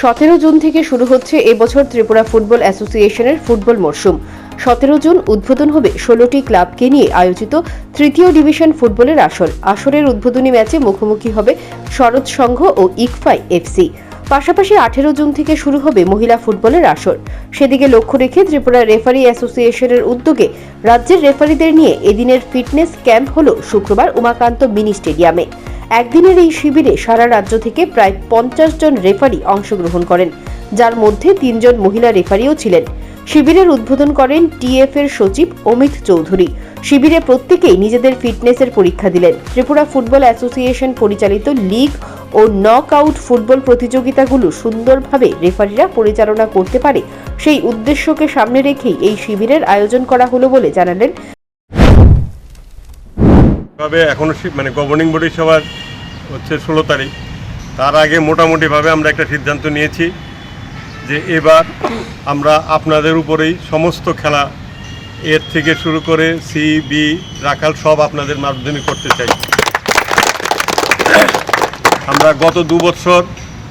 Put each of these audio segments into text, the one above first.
সতেরো জুন থেকে শুরু হচ্ছে এবছর ত্রিপুরা ফুটবল অ্যাসোসিয়েশনের ফুটবল মরশুম। সতেরো জুন উদ্বোধন হবে ষোলোটি ক্লাবকে নিয়ে আয়োজিত তৃতীয় ডিভিশন ফুটবলের আসর। আসরের উদ্বোধনী ম্যাচে মুখোমুখি হবে শরৎ সংঘ ও ইকফাই এফসি। পাশাপাশি আঠেরো জুন থেকে শুরু হবে মহিলা ফুটবলের আসর। সেদিকে লক্ষ্য রেখে ত্রিপুরা রেফারি অ্যাসোসিয়েশনের উদ্যোগে রাজ্যের রেফারিদের নিয়ে এদিনের ফিটনেস ক্যাম্প হল শুক্রবার উমাকান্ত মিনি স্টেডিয়ামে। একদিনের এই শিবিরে সারা রাজ্য থেকে প্রায় পঞ্চাশ জন রেফারি অংশগ্রহণ করেন, যার মধ্যে তিনজন মহিলা রেফারিও ছিলেন। শিবিরের উদ্বোধন করেন টিএফ এর সচিব অমিত চৌধুরী। শিবিরে প্রত্যেকেই নিজেদের ফিটনেসের পরীক্ষা দিলেন। ত্রিপুরা ফুটবল অ্যাসোসিয়েশন পরিচালিত লিগ ও নক আউট ফুটবল প্রতিযোগিতাগুলো সুন্দরভাবে রেফারিরা পরিচালনা করতে পারে, সেই উদ্দেশ্যকে সামনে রেখেই এই শিবিরের আয়োজন করা হলো বলে জানালেন ভাবে এখনও মানে গভর্নিং বডি সবার হচ্ছে ষোলো তারিখ। তার আগে মোটামুটিভাবে আমরা একটা সিদ্ধান্ত নিয়েছি যে এবার আমরা আপনাদের উপরেই সমস্ত খেলা এর থেকে শুরু করে সি বি রাখাল সব আপনাদের মাধ্যমে করতে চাই। আমরা গত দু বছর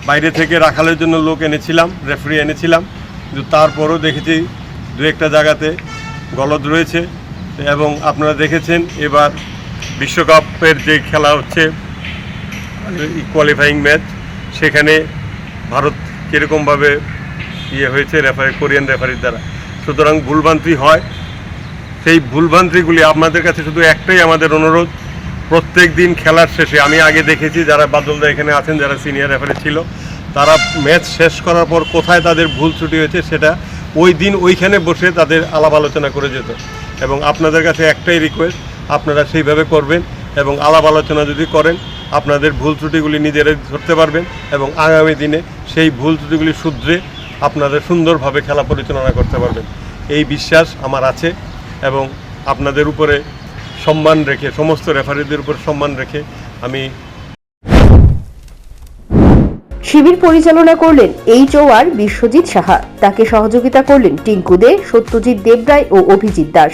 বাইরে থেকে রাখালের জন্য লোক এনেছিলাম রেফারি এনেছিলাম, কিন্তু তারপরও দেখেছি দু একটা জায়গাতে গলদ রয়েছে এবং আপনারা দেখেছেন এবার বিশ্বকাপের যে খেলা হচ্ছে কোয়ালিফাইং ম্যাচ সেখানে ভারত কীরকমভাবে ইয়ে হয়েছে রেফারি কোরিয়ান রেফারির দ্বারা। সুতরাং ভুলভ্রান্তি হয়। সেই ভুলভ্রান্তিগুলি আপনাদের কাছে শুধু একটাই আমাদের অনুরোধ, প্রত্যেক দিন খেলার শেষে, আমি আগে দেখেছি যারা বাদলদা এখানে আছেন, যারা সিনিয়র রেফারি ছিল, তারা ম্যাচ শেষ করার পর কোথায় তাদের ভুল ত্রুটি হয়েছে, সেটা ওই দিন ওইখানে বসে তাদের আলাপ আলোচনা করে যেত। এবং আপনাদের কাছে একটাই রিকোয়েস্ট আপনারা সেইভাবে করবেন এবং আলাপ আলোচনা যদি করেন, আপনাদের ভুল ত্রুটিগুলি নিজেরাই ধরতে পারবেন এবং আগামী দিনে সেই ভুল ত্রুটিগুলি শুধরে আপনাদের সুন্দরভাবে খেলা পরিচালনা করতে পারবেন। এই বিশ্বাস আমার আছে এবং আপনাদের উপরে সম্মান রেখে, সমস্ত রেফারিদের উপর সম্মান রেখে আমি শিবির পরিচালনা করলেন H O R Biswajit Saha. তাকে সহযোগিতা করলেন টিঙ্কু দে, সত্যজিৎ দেবরায় ও Abhijit Das.